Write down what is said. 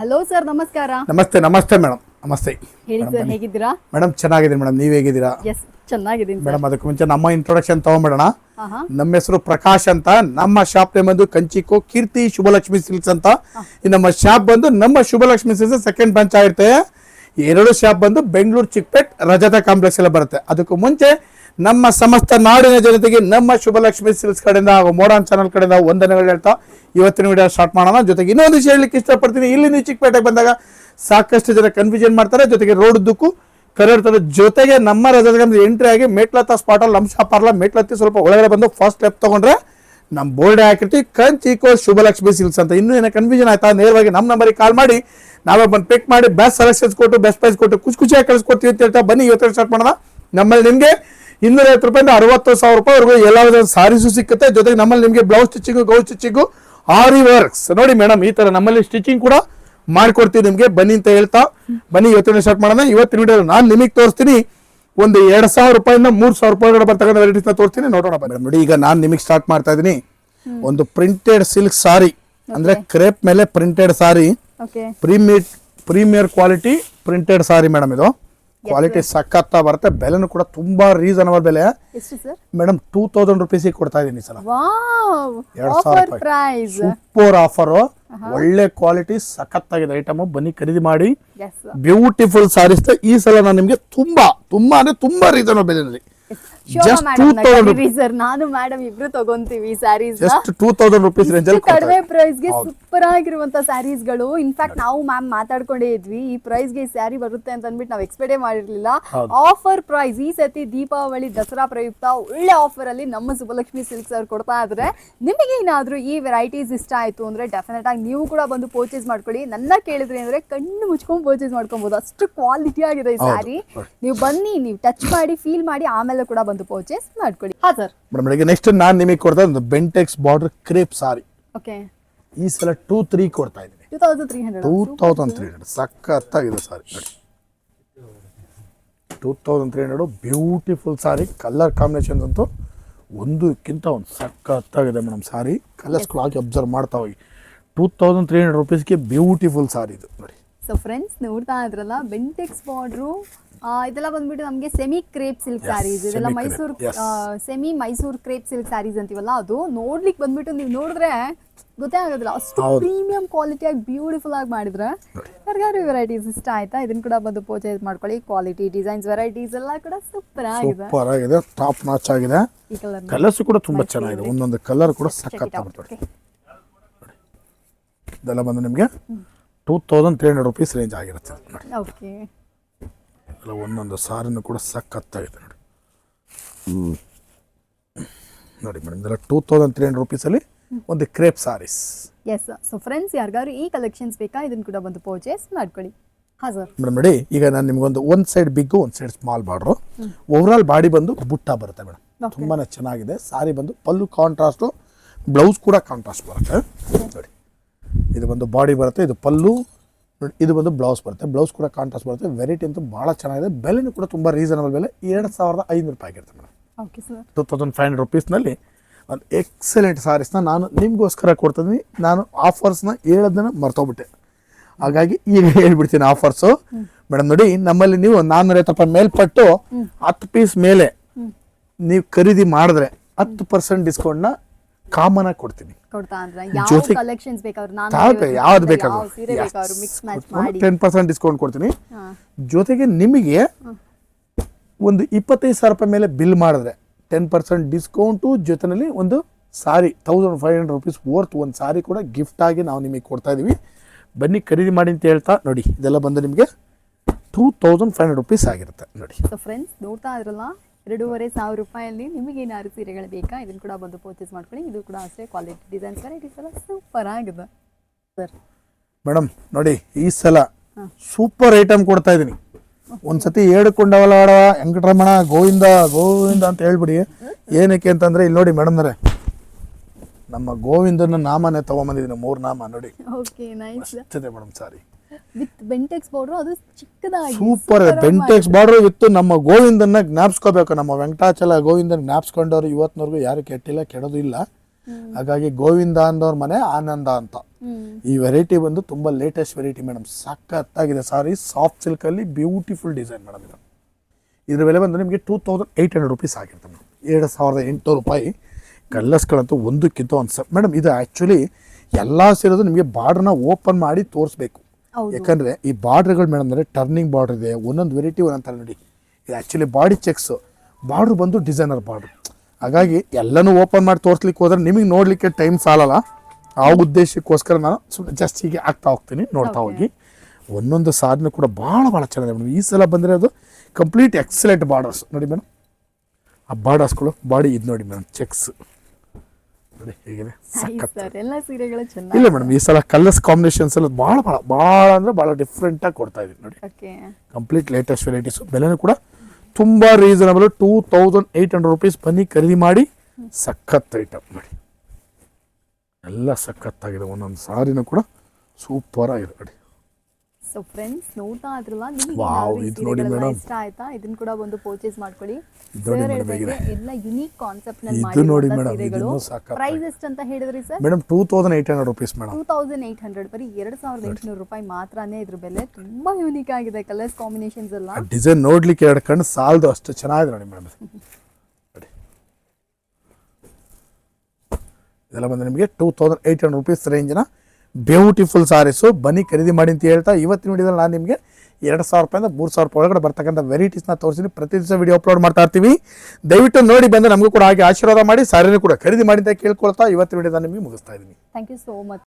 Hello sir ನಮಸ್ಕಾರ. ನಮಸ್ತೆ ನಮಸ್ತೆ ಮೇಡಮ್ ನಮಸ್ತೆ. ಹೇಳಿ ಸರ್ ಹೇಗಿದ್ದೀರಾ? ಮೇಡಮ್ ಚೆನ್ನಾಗಿದ್ದೀನಿ ಮೇಡಮ್ ನೀವು ಹೇಗಿದ್ದೀರಾ? ಎಸ್ ಚೆನ್ನಾಗಿದ್ದೀನಿ ಮೇಡಮ್ ಅದಕ್ಕೆ ಮುಂಚೆ ನಮ್ಮ ಇಂಟ್ರೊಡಕ್ಷನ್ ತಗೊಂಬಿಡೋಣ. ನಮ್ಮ ಹೆಸರು ಪ್ರಕಾಶ್ ಅಂತ. ನಮ್ಮ ಶಾಪ್ ನೇಮ್ ಬಂದು ಕಂಚಿಕೋ ಕೀರ್ತಿ ಶುಭಲಕ್ಷ್ಮಿ ಸಿಲ್ಕ್ಸ್ ಅಂತ. ಈ ನಮ್ಮ ಶಾಪ್ ಬಂದು ನಮ್ಮ ಶುಭಲಕ್ಷ್ಮಿ ಸಿಲ್ಕ್ಸ್ ಸೆಕೆಂಡ್ ಬ್ರಾಂಚ್ ಆಗಿರುತ್ತೆ. ಎರಡು ಶಾಪ್ ಬಂದು ಬೆಂಗಳೂರು ಚಿಕ್ಕಪೇಟ್ ರಜತ ಕಾಂಪ್ಲೆಕ್ಸ್ ಎಲ್ಲ ಬರುತ್ತೆ. ಅದಕ್ಕೂ ಮುಂಚೆ ನಮ್ಮ ಸಮಸ್ತ ನಾಡಿನ ಜನತೆಗೆ ನಮ್ಮ ಶುಭಲಕ್ಷ್ಮಿ ಸಿಲ್ಸ್ ಕಡೆಯಿಂದ ಹಾಗೂ ಮೋಡಾನ್ ಚಾನಲ್ ಕಡೆಯಿಂದ ವಂದನೆಗಳು ಹೇಳ್ತಾ ಇವತ್ತಿನ ವಿಡಿಯೋ ಸ್ಟಾರ್ಟ್ ಮಾಡೋಣ. ಜೊತೆಗೆ ಇನ್ನೊಂದು ವಿಷಯ ಹೇಳಲಿಕ್ಕೆ ಇಷ್ಟಪಡ್ತೀನಿ. ಇಲ್ಲಿ ನೀವು ಚಿಕ್ಕಪೇಟೆಗೆ ಬಂದಾಗ ಸಾಕಷ್ಟು ಜನ ಕನ್ಫ್ಯೂಷನ್ ಮಾಡ್ತಾರೆ. ಜೊತೆಗೆ ರೋಡ್ ದುಕ್ಕು ಕರೆಡ್ತಾರೆ ಜೊತೆಗೆ ನಮ್ಮ ರಜತಗಂಧ ಎಂಟ್ರಿ ಆಗಿ ಮೇಟ್ಲತ್ತ ಸ್ಪಾಟಲ್ಲಿ ನಮ್ಮ ಶಾಪ್ ಅಲ್ಲ ಮೇಟ್ಲತ್ತಿ ಸ್ವಲ್ಪ ಒಳಗಡೆ ಬಂದು ಫಸ್ಟ್ ಸ್ಟೆಪ್ ತಗೊಂಡ್ರೆ ನಮ್ಮ ಬೋರ್ಡ್ ಹಾಕಿರ್ತೀವಿ ಕಂಚಿಕೋ ಶುಭಲಕ್ಷ್ಮಿ ಸಿಲ್ಸ್ ಅಂತ. ಇನ್ನೂ ಏನೋ ಕನ್ಫ್ಯೂಷನ್ ಆಯ್ತಾ? ನೇರವಾಗಿ ನಮ್ಮ ನಂಬರಿಗೆ ಕಾಲ್ ಮಾಡಿ ನಾವೇ ಬಂದು ಪಿಕ್ ಮಾಡಿ ಬೆಸ್ಟ್ ಸೆಲೆಕ್ಷನ್ಸ್ ಕೊಟ್ಟು ಬೆಸ್ಟ್ ಪ್ರೈಸ್ ಕೊಟ್ಟು, ಖುಷಿ ಖುಷಿಯಾಗಿ ಕಳಿಸ್ಕೊಡ್ತೀವಿ ಅಂತ ಹೇಳ್ತಾ ಬನ್ನಿ. ಇವತ್ತು ಸ್ಟಾರ್ಟ್ ಮಾಡೋಣ. ನಮ್ಮಲ್ಲಿ ನಿಮಗೆ ಇನ್ನೂರ ಐವತ್ತು ರೂಪಾಯಿಂದ ಅರವತ್ತು ಸಾವಿರ ರೂಪಾಯಿವರೆಗೂ ಎಲ್ಲ ಸಾರೀಸು ಸಿಕ್ಕುತ್ತೆ. ಜೊತೆಗೆ ನಮ್ಮಲ್ಲಿ ನಿಮಗೆ blouse stitching gown stitching aari works ನೋಡಿ ಮೇಡಮ್ ಈ ತರ ನಮ್ಮಲ್ಲಿ ಸ್ಟಿಚಿಂಗ್ ಕೂಡ ಮಾಡ್ಕೊಡ್ತೀವಿ ನಿಮಗೆ. ಬನ್ನಿ ಅಂತ ಹೇಳ್ತಾ. ಬನ್ನಿ ಇವತ್ತಿನ ಸ್ಟಾರ್ಟ್ ಮಾಡೋಣ. ಇವತ್ತಿನ ವಿಡಿಯೋ ನಾನು ನಿಮಗೆ ತೋರಿಸ್ತೀನಿ. ಒಂದು ಎರಡು ಸಾವಿರ ರೂಪಾಯಿಂದ ಮೂರು ಸಾವಿರ ರೂಪಾಯಿಗಳ ಬರ್ತಕ್ಕಂಥ ವೆರೈಟೀಸ್ನ ತೋರಿಸ್ತೀನಿ. ನೋಡೋಣ ಮೇಡಮ್ ನೋಡಿ ಈಗ ನಾನು ನಿಮಗೆ ಸ್ಟಾರ್ಟ್ ಮಾಡ್ತಾ ಇದ್ದೀನಿ. ಒಂದು ಪ್ರಿಂಟೆಡ್ ಸಿಲ್ಕ್ ಸಾರಿ ಅಂದ್ರೆ ಕ್ರೇಪ್ ಮೇಲೆ printed sari okay premier premier quality printed sari madam ಇದು. ಕ್ವಾಲಿಟಿ ಸಖತ್ತ ಬರುತ್ತೆ. ಬೆಲೆನೂ ಕೂಡ ತುಂಬಾ ರೀಸನಬಲ್ ಬೆಲೆ. ಮೇಡಮ್ ಟೂ ತೌಸಂಡ್ ರುಪೀಸಿಗೆ ಕೊಡ್ತಾ ಇದೀನಿ ಸಲ. ಎರಡ್ ಸಾವಿರ ರೂಪಾಯಿ. ಸೂಪರ್ ಆಫರ್ ಒಳ್ಳೆ ಕ್ವಾಲಿಟಿ ಸಖತ್ತಾಗಿದೆ ಐಟಮ್ ಬನ್ನಿ ಖರೀದಿ ಮಾಡಿ. ಬ್ಯೂಟಿಫುಲ್ ಸಾರೀಸ್ ಈ ಸಲ ನಾನು ನಿಮಗೆ ತುಂಬಾ ತುಂಬಾ ಅಂದ್ರೆ ತುಂಬಾ ರೀಸನಬಲ್ ಬೆಲೆಯಲ್ಲಿ. 2000 ಸರ್ ನಾನು ಮೇಡಮ್ ಇಬ್ರು ತಗೊಂತೀವಿ saris just two thousand rupees range ಅಲ್ಲಿ ಕೊಡ್ತಾ ಕಡಿಮೆ ಇದ್ದೀನಿ. ಪ್ರೈಸ್ಗೆ ಹೌದು. ಸೂಪರ್ ಆಗಿರುವಂತ ಸ್ಯಾರೀಸ್ಗಳು. ಇನ್ಫ್ಯಾಕ್ಟ್ ನಾವು ಮ್ಯಾಮ್ ಮಾತಾಡ್ಕೊಂಡೇ ಇದ್ವಿ. ಈ ಪ್ರೈಸ್ಗೆ ಸ್ಯಾರಿ ಬರುತ್ತೆ ಅಂತ ಅಂದ್ಬಿಟ್ಟು ನಾವು ಎಕ್ಸ್ಪೆಕ್ಟೇ ಮಾಡಿರ್ಲಿಲ್ಲ. ಆಫರ್ ಪ್ರೈಸ್ ಈ ಸತಿ ದೀಪಾವಳಿ ದಸರಾ ಪ್ರಯುಕ್ತ ಒಳ್ಳೆ ಆಫರ್ ಅಲ್ಲಿ ನಮ್ಮ ಸುಬ್ಬಲಕ್ಷ್ಮಿ ಸಿಲ್ಕ್ಸ್ ಅವ್ರು ಕೊಡ್ತಾ ಇದ್ರೆ ನಿಮಗೆ ಏನಾದ್ರೂ ಈ ವೆರೈಟೀಸ್ ಇಷ್ಟ ಆಯ್ತು ಅಂದ್ರೆ ಡೆಫಿನೆಟ್ ಆಗಿ ನೀವು ಕೂಡ ಬಂದು ಪರ್ಚೇಸ್ ಮಾಡ್ಕೊಳ್ಳಿ. ನನ್ನ ಕೇಳಿದ್ರಿ ಅಂದ್ರೆ ಕಣ್ಣು ಮುಚ್ಕೊಂಡು ಪರ್ಚೇಸ್ ಮಾಡ್ಕೊಬಹುದು ಅಷ್ಟು ಕ್ವಾಲಿಟಿ ಆಗಿದೆ ಈ. ಸ್ಯಾರಿ ನೀವು ಬನ್ನಿ ನೀವು ಟಚ್ ಮಾಡಿ ಫೀಲ್ ಮಾಡಿ ಆಮೇಲೆ ಕೂಡ ಬಂದು ಪರ್ಚೇಸ್ ಮಾಡ್ಕೊಳ್ಳಿ. ಹಾ ಸರ್ ಮೇಡಮ್ ಈಗ ನೆಕ್ಸ್ಟ್ ನಾನು ನಿಮಗೆ ಕೊಡ್ತಾ ಒಂದು Bentex border crepe sari okay ಈ ಸಲ ಟೂ ತ್ರೀ ಕೊಡ್ತಾ ಇದ್ದೀನಿ. Two thousand three hundred two thousand three hundred ಸಖತ್ತಾಗಿದೆ ಸಾರಿ ನೋಡಿ. Two thousand three hundred beautiful sari colour combinations ಅಂತೂ ಒಂದಕ್ಕಿಂತ ಒಂದು ಸಖತ್ತಾಗಿದೆ ಮೇಡಮ್ ಸಾರಿ ಕಲರ್ಸ್ಗಳು ಹಾಕಿ ಅಬ್ಸರ್ವ್ ಮಾಡ್ತಾ ಹೋಗಿ. ಟೂ ತೌಸಂಡ್ ತ್ರೀ ಹಂಡ್ರೆಡ್ ರುಪೀಸ್ಗೆ ಬ್ಯೂಟಿಫುಲ್ ಸಾರಿ ಇದು. ನೋಡಿ. ಸೊ ಫ್ರೆಂಡ್ಸ್ ನೋಡ್ತಾ ಇದ್ರಲ್ಲ ಬೆಂಟೆಕ್ಸ್ ಬಾರ್ಡ್ರು ಇದೆಲ್ಲ ಬಂದ್ಬಿಟ್ಟು ನಮಗೆ ಸೆಮಿ ಕ್ರೇಪ್ ಸಿಲ್ಕ್ ಸ್ಯಾರೀಸ್ ಇದೆಲ್ಲ Mysuru semi Mysuru crepe silk saris ಅಂತೀವಲ್ಲ ಅದು. ನೋಡ್ಲಿಕ್ಕೆ ಬಂದ್ಬಿಟ್ಟು ನೀವು ನೋಡಿದ್ರೆ ಗೊತ್ತೇ ಆಗೋದಿಲ್ಲ. ಅಷ್ಟು. ಪ್ರೀಮಿಯಂ ಕ್ವಾಲಿಟಿಯಾಗಿ ಬ್ಯೂಟಿಫುಲ್ ಆಗಿ ಮಾಡಿದ್ರೆ ಯಾರಿಗಾರು ವೆರೈಟೀಸ್ ಇಷ್ಟ ಆಯ್ತಾ? ಇದನ್ನ ಕೂಡ ಬಂದು ಪರ್ಚೇಸ್ ಮಾಡ್ಕೊಳ್ಳಿ. ಕ್ವಾಲಿಟಿ ಡಿಸೈನ್ಸ್ ವೆರೈಟೀಸ್ ಎಲ್ಲ ಕೂಡ ಸೂಪರ್ ಆಗಿದೆ. ಸೂಪರ್ ಆಗಿದೆ. ಟಾಪ್ ನಾಚ್ ಆಗಿದೆ. ಕಲರ್ಸ್ ಕೂಡ ತುಂಬಾ ಚೆನ್ನಾಗಿದೆ. ಒಂದೊಂದು ಕಲರ್ ಕೂಡ ಸಖತ್ ಇದೆಲ್ಲ ಬಂದು ನಿಮಗೆ two thousand three hundred rupees range ಆಗಿರುತ್ತೆ. ನೋಡಿ. ಓಕೆ ಎಲ್ಲ ಒಂದೊಂದು ಸಾರಿನೂ ಕೂಡ ಸಖತ್ತಾಗಿದೆ ನೋಡಿ. ನೋಡಿ ಮೇಡಮ್ ಇದೆಲ್ಲ ಟೂ ತೌಸಂಡ್ ತ್ರೀ ಹಂಡ್ರೆಡ್ ರುಪೀಸಲ್ಲಿ ಒಂದು crepe saris yes so friends ಯಾರಿಗಾದ್ರು ಈ ಕಲೆಕ್ಷನ್ಸ್ ಬೇಕಾ? ಇದನ್ನು ಕೂಡ ಬಂದು ಪರ್ಚೇಸ್ ಮಾಡ್ಕೊಳ್ಳಿ. ಹಾಂ ಸರ್ ಮೇಡಮ್ ನೋಡಿ ಈಗ ನಾನು ನಿಮ್ಗೊಂದು ಒಂದು ಸೈಡ್ ಬಿಗ್ಗು ಒಂದು side small border overall body ಬಂದು ಬುಟ್ಟ ಬರುತ್ತೆ ಮೇಡಮ್. ತುಂಬಾ ಚೆನ್ನಾಗಿದೆ. ಸಾರಿ ಬಂದು ಪಲ್ಲು ಕಾಂಟ್ರಾಸ್ಟು ಬ್ಲೌಸ್ ಕೂಡ ಕಾಂಟ್ರಾಸ್ಟ್ ಬರುತ್ತೆ. ನೋಡಿ ಇದು ಬಂದು ಬಾಡಿ ಬರುತ್ತೆ. ಇದು ಪಲ್ಲು ಇದು ಬಂದು ಬ್ಲೌಸ್ ಬರುತ್ತೆ. ಬ್ಲೌಸ್ ಕೂಡ ಕಾಂಟ್ರಾಸ್ಟ್ ಬರುತ್ತೆ. ವೆರೈಟಿ ಅಂತೂ ಭಾಳ ಚೆನ್ನಾಗಿದೆ. ಬೆಲೆನೂ ಕೂಡ ತುಂಬ ರೀಸನಬಲ್ ಬೆಲೆ. ಎರಡು ಸಾವಿರದ ಐನೂರು ರೂಪಾಯಿ ಆಗಿರುತ್ತೆ madam. Okay sir two thousand five hundred ರುಪೀಸ್ನಲ್ಲಿ ಒಂದು ಎಕ್ಸಲೆಂಟ್ ಸಾರೀಸ್ನ ನಾನು ನಿಮಗೋಸ್ಕರ ಕೊಡ್ತೀನಿ. ನಾನು ಆಫರ್ಸ್ನ ಹೇಳೋದನ್ನ ಮರ್ತೋಗ್ಬಿಟ್ಟೆ. ಹಾಗಾಗಿ ಈಗ ಹೇಳ್ಬಿಡ್ತೀನಿ ಆಫರ್ಸು ಮೇಡಮ್ ನೋಡಿ ನಮ್ಮಲ್ಲಿ ನೀವು ನಾನ್ನೂರೈವತ್ತು ರೂಪಾಯಿ ಮೇಲ್ಪಟ್ಟು ಹತ್ತು ಪೀಸ್ ಮೇಲೆ ನೀವು ಖರೀದಿ ಮಾಡಿದ್ರೆ ಹತ್ತು ಪರ್ಸೆಂಟ್ ಡಿಸ್ಕೌಂಟ್ನ ಕಾಮನ್ ಆಗಿ ಕೊಡ್ತೀನಿ ತಾವೇ ಯಾವ್ದು ಬೇಕಾದ್ರು. ಟೆನ್ ಪರ್ಸೆಂಟ್ ಡಿಸ್ಕೌಂಟ್ ಕೊಡ್ತೀನಿ. ಜೊತೆಗೆ ನಿಮಗೆ ಒಂದು ಇಪ್ಪತ್ತೈದು ಸಾವಿರ ರೂಪಾಯಿ ಮೇಲೆ ಬಿಲ್ ಮಾಡಿದ್ರೆ ಟೆನ್ ಪರ್ಸೆಂಟ್ ಡಿಸ್ಕೌಂಟು ಜೊತೆಯಲ್ಲಿ ಒಂದು sari thousand five hundred rupees worth ಒಂದು ಸಾರಿ ಕೂಡ ಗಿಫ್ಟ್ ಆಗಿ ನಾವು ನಿಮಗೆ ಕೊಡ್ತಾ ಇದೀವಿ. ಬನ್ನಿ ಖರೀದಿ ಮಾಡಿ ಅಂತ ಹೇಳ್ತಾ ನೋಡಿ ಇದೆಲ್ಲ ಬಂದು ನಿಮಗೆ two thousand five hundred rupees ಆಗಿರುತ್ತೆ. ನೋಡಿ. ಫ್ರೆಂಡ್ಸ್ ನೋಡ್ತಾ ಇದ್ರಲ್ಲ? ಎರಡೂವರೆ ಸಾವಿರ ರೂಪಾಯಲ್ಲಿ ನಿಮಗೆ ಏನಾದ್ರು ಸೀರೆಗಳು ಬೇಕಾ? ಇದನ್ನು ಕೂಡ ಬಂದು ಪರ್ಚೇಸ್ ಮಾಡ್ಕೊಳ್ಳಿ. ಇದು ಕೂಡ ಅಷ್ಟೇ ಕ್ವಾಲಿಟಿ ಡಿಸೈನ್ಸ್ ವೆರೈಟೀಸ್ ಎಲ್ಲ ಸೂಪರ್ ಆಗಿದೆ. ಸರ್ ಮೇಡಮ್ ನೋಡಿ ಈ ಸಲ ಸೂಪರ್ ಐಟಮ್ ಕೊಡ್ತಾ ಇದ್ದೀನಿ ಒಂದ್ಸತಿ ಹೇಳಿಕೊಂಡವಲ್ಲ ವೆಂಕಟರಮಣ ಗೋವಿಂದ ಗೋವಿಂದ ಅಂತ ಹೇಳ್ಬಿಡಿ. ಏನಕ್ಕೆ ಅಂತಂದ್ರೆ ಇಲ್ಲಿ ನೋಡಿ ಮೇಡಮ್ನರೆ ನಮ್ಮ ಗೋವಿಂದನ ನಾಮನೇ ತಗೊಂಬಂದಿದ್ದೀನಿ ಮೂರು ನಾಮ ನೋಡಿ. ಓಕೆ ನೈಸ್ ಇದೆ madam sari. With Bentex powder ಅದು ಚಿಕ್ಕದಾಗಿ ಸೂಪರ್ ಬೆಂಟೆಕ್ಸ್ ಬಾರ್ಡ್ರು ಇತ್ತು. ನಮ್ಮ ಗೋವಿಂದನ್ನ ಜ್ಞಾಪಿಸ್ಕೋಬೇಕು. ನಮ್ಮ ವೆಂಕಟಾಚಲ ಗೋವಿಂದನ್ ಜ್ಞಾಪಿಸ್ಕೊಂಡವ್ರು ಇವತ್ತಿನವರೆಗೂ ಯಾರು ಕೆಟ್ಟಿಲ್ಲ ಕೆಡೋದು ಇಲ್ಲ ಹಾಗಾಗಿ ಗೋವಿಂದ ಅಂದವ್ರ ಮನೆ ಆನಂದ ಅಂತ. ಈ ವೆರೈಟಿ ಬಂದು ತುಂಬಾ ಲೇಟೆಸ್ಟ್ ವೆರೈಟಿ ಮೇಡಮ್ ಸಖತ್ತಾಗಿದೆ ಸಾರಿ ಸಾಫ್ಟ್ ಸಿಲ್ಕ್ ಅಲ್ಲಿ ಬ್ಯೂಟಿಫುಲ್ ಡಿಸೈನ್ ಮೇಡಮ್ ಇದು. ಇದ್ರ ಬೆಲೆ ಬಂದು ನಿಮಗೆ two thousand eight hundred rupees ಆಗಿರುತ್ತೆ ಮೇಡಮ್ ಎರಡು ಸಾವಿರದ ಎಂಟುನೂರು ರೂಪಾಯಿ. ಕಲ್ಲರ್ಸ್ಗಳಂತೂ ಒಂದಕ್ಕಿಂತ ಒಂದು ಮೇಡಮ್ ಇದು ಆ್ಯಕ್ಚುಲಿ ಎಲ್ಲ ಸೇರೋದು ನಿಮಗೆ ಬಾರ್ಡ್ರನ್ನ ಓಪನ್ ಮಾಡಿ ತೋರಿಸ್ಬೇಕು. ಯಾಕಂದರೆ ಈ ಬಾರ್ಡ್ರ್ಗಳು ಮೇಡಮ್ ಅಂದರೆ ಟರ್ನಿಂಗ್ ಬಾರ್ಡರ್ ಇದೆ ಒಂದೊಂದು ವೆರೈಟಿ ಒಂದೊಂದು ಥರ ನೋಡಿ. ಇದು ಆ್ಯಕ್ಚುಲಿ ಬಾಡಿ ಚೆಕ್ಸ್ ಬಾರ್ಡ್ರ್ ಬಂದು ಡಿಸೈನರ್ ಬಾರ್ಡ್ರ್. ಹಾಗಾಗಿ ಎಲ್ಲನೂ ಓಪನ್ ಮಾಡಿ ತೋರಿಸ್ಲಿಕ್ಕೆ ಹೋದ್ರೆ ನಿಮಗೆ ನೋಡಲಿಕ್ಕೆ ಟೈಮ್ ಸಾಲಲ್ಲ. ಆ ಉದ್ದೇಶಕ್ಕೋಸ್ಕರ ನಾನು ಸುಮ್ಮನೆ ಜಾಸ್ತಿ ಹೀಗೆ ಆಗ್ತಾ ಹೋಗ್ತೀನಿ ನೋಡ್ತಾ ಹೋಗಿ. ಒಂದೊಂದು ಸಾಧನೆ ಕೂಡ ಭಾಳ ಭಾಳ ಚೆನ್ನಾಗಿದೆ ಮೇಡಮ್. ಈ ಸಲ ಬಂದರೆ ಅದು ಕಂಪ್ಲೀಟ್ ಎಕ್ಸಲೆಂಟ್ ಬಾರ್ಡರ್ಸ್ ನೋಡಿ ಮೇಡಮ್. ಆ ಬಾರ್ಡರ್ಸ್ಗಳು ಬಾಡಿ ಇದು ನೋಡಿ ಮೇಡಮ್ ಚೆಕ್ಸ್ ನೋಡಿ ಹೇಗಿದೆ ಸಖತ್ ಸರ್ ಎಲ್ಲ ಸೀರೆಗಳು ಚೆನ್ನಾಗಿ ಇಲ್ಲ ಮೇಡಮ್ ಈ ಸಲ ಕಲರ್ಸ್ ಕಾಂಬಿನೇಷನ್ಸ್ ಎಲ್ಲ ಭಾಳ ಭಾಳ ಭಾಳ ಅಂದರೆ ಭಾಳ ಡಿಫ್ರೆಂಟಾಗಿ ಕೊಡ್ತಾ ಇದೀನಿ ನೋಡಿ. ಓಕೆ. ಕಂಪ್ಲೀಟ್ ಲೇಟೆಸ್ಟ್ ವೆರೈಟೀಸ್ ಬೆಲೆನೂ ಕೂಡ ತುಂಬ reasonable two thousand eight hundred rupees ಬನ್ನಿ ಖರೀದಿ ಮಾಡಿ. ಸಖತ್ ಐಟಮ್ ನೋಡಿ. ಎಲ್ಲ ಸಖತ್ತಾಗಿದೆ ಒಂದೊಂದು ಸಾರಿನೂ ಕೂಡ ಸೂಪರ್ ಆಗಿದೆ ನೋಡಿ. ಸೊ ಫ್ರೆಂಡ್ಸ್ ನೋಡ್ತಾ ಆದ್ರಲ್ಲ ನಿಮ್ಗೆ ಇಷ್ಟ ಆಯ್ತಾ? ಇದನ್ನ ಕೂಡ ಒಂದು ಪರ್ಚೇಸ್ ಮಾಡ್ಕೊಳ್ಳಿ. ಎಲ್ಲ ಯುನೀಕ್ ಕಾನ್ಸೆಪ್ಟ್ನಲ್ಲಿ ನೋಡಿ ಸೀರೆಗಳು. ಪ್ರೈಸ್ ಎಷ್ಟು ಅಂತ ಹೇಳಿದ್ರಿ sir madam two thousand eight hundred rupees madam two thousand eight hundred ಬರೀ ಎರಡು ಸಾವಿರದ ಎಂಟುನೂರು ರೂಪಾಯಿ ಮಾತ್ರನೇ ಇದ್ರ ಬೆಲೆ. ತುಂಬಾ ಯೂನಿಕ್ ಆಗಿದೆ ಕಲರ್ಸ್ ಕಾಂಬಿನೇಷನ್ಸ್ ಎಲ್ಲ. ಡಿಸೈನ್ ನೋಡ್ಲಿಕ್ಕೆ ಎರಡು ಕಣ್ಣು ಸಾಲದು ಅಷ್ಟು ಚೆನ್ನಾಗಿದೆ ನೋಡಿ ಮೇಡಮ್ ಇದೆಲ್ಲ ಬಂದು ನಿಮಗೆ two thousand eight hundred rupees ರೇಂಜ್ನ beautiful saris, ಬನ್ನಿ ಖರೀದಿ ಮಾಡಿ ಅಂತ ಹೇಳ್ತಾ ಇವತ್ತಿನ ವಿಡಿಯೋದಲ್ಲಿ ನಾನು ನಿಮಗೆ ಎರಡು ಸಾವಿರ ರೂಪಾಯಿಂದ ಮೂರು ಸಾವಿರ ರೂಪಾಯಿ ಒಳಗಡೆ ಬರ್ತಕ್ಕಂಥ ವೆರೈಟೀಸ್ನ ತೋರಿಸಿ ಪ್ರತಿ ದಿವಸ ವಿಡಿಯೋ ಅಪ್ಲೋಡ್ ಮಾಡ್ತಾ ಇರ್ತೀವಿ. ದಯವಿಟ್ಟು ನೋಡಿ ಬಂದು ನಮಗೂ ಕೂಡ ಹಾಗೆ ಆಶೀರ್ವಾದ ಮಾಡಿ, ಸಾರಿನೂ ಕೂಡ ಖರೀದಿ ಮಾಡಿ ಅಂತ ಕೇಳ್ಕೊಳ್ತಾ ಇವತ್ತಿನ ವಿಡಿಯೋದ ನಿಮಗೆ ಮುಗಿಸ್ತಾ ಇದ್ದೀನಿ. Thank you so much